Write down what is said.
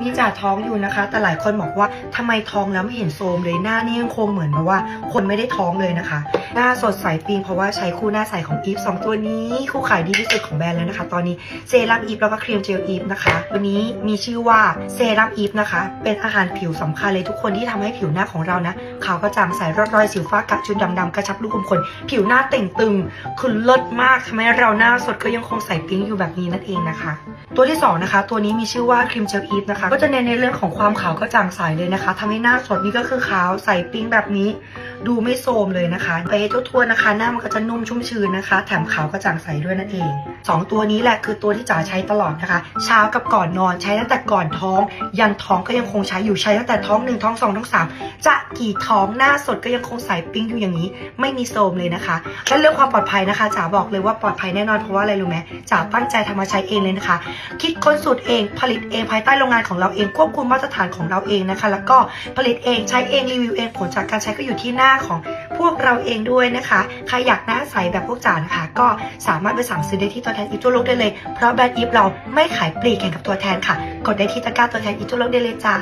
นี่จ่าท้องอยู่นะคะ แต่หลายคนบอกว่าทำไมท้องแล้วไม่เห็นโซมเลยหน้านี่ยังคงเหมือนแบบว่า คนไม่ได้ท้องเลยนะคะ หน้าสดใสปิงเพราะว่าใช้คู่หน้าใสของอีฟสองตัวนี้ คู่ขายดีที่สุดของแบรนด์แล้วนะคะ ตอนนี้เซรั่มอีฟแล้วก็ครีมเจลอีฟนะคะตัวนี้มีชื่อว่าเซรั่มอีฟนะคะ เป็นอาหารผิวสำคัญเลยทุกคนที่ทำให้ผิวหน้าของเรานะขาวกระจ่างใสรอดรอยสิวฟ้ากระจุดดำๆกระชับรูขุมขนผิวหน้าเต่งตึงคือเลิศมากทำให้เราหน้าสดก็ยังคงใสปิงอยู่แบบนี้นั่นเองนะคะ ตัวที่สองนะคะ ตัวนี้มีชื่อว่าครีมเจลอีฟนะคะก็จะเน้นในเรื่องของความขาวกระจ่างใสเลยนะคะทำให้หน้าสดนี่ก็คือขาวใสปิ๊งแบบนี้ดูไม่โทรมเลยนะคะไปทั่วๆนะคะ หน้ามันก็จะนุ่มชุ่มชื้นนะคะ แถมขาวกระจ่างใสด้วยนั่นเองสองตัวนี้แหละคือตัวที่จ๋าใช้ตลอดนะคะ เช้ากับก่อนนอนใช้ตั้งแต่ก่อนท้อง ยันท้องก็ยังคงใช้อยู่ใช้ตั้งแต่ท้องหนึ่งท้องสองท้องสามจะกี่ท้องหน้าสดก็ยังคงใสปิ๊งอยู่อย่างนี้ ไม่มีโทรมเลยนะคะและเรื่องความปลอดภัยนะคะจ๋าบอกเลยว่าปลอดภัยแน่นอนเพราะว่าอะไรรู้ไหมจ๋าตั้งใจทำมาใช้เองเลยนะคะ คิดค้นสูตรเองผลิตเองภายใต้โรงงานของเราเองควบคุมมาตรฐานของเราเองนะคะ แล้วก็ผลิตเองใช้เองรีวิวเองผลจากการใช้ก็อยู่ที่หน้าของพวกเราเองด้วยนะคะใครอยากหน้าใสแบบพวกจ๋านะคะ ก็สามารถไปสั่งซื้อได้ที่ตัวแทนอีฟทั่วโลกได้เลย เพราะแบรนด์อีฟเราไม่ขายปลีกแข่งกับตัวแทนค่ะ กดได้ที่ตะกร้าตัวแทนอีฟทั่วโลกได้เลยจ้า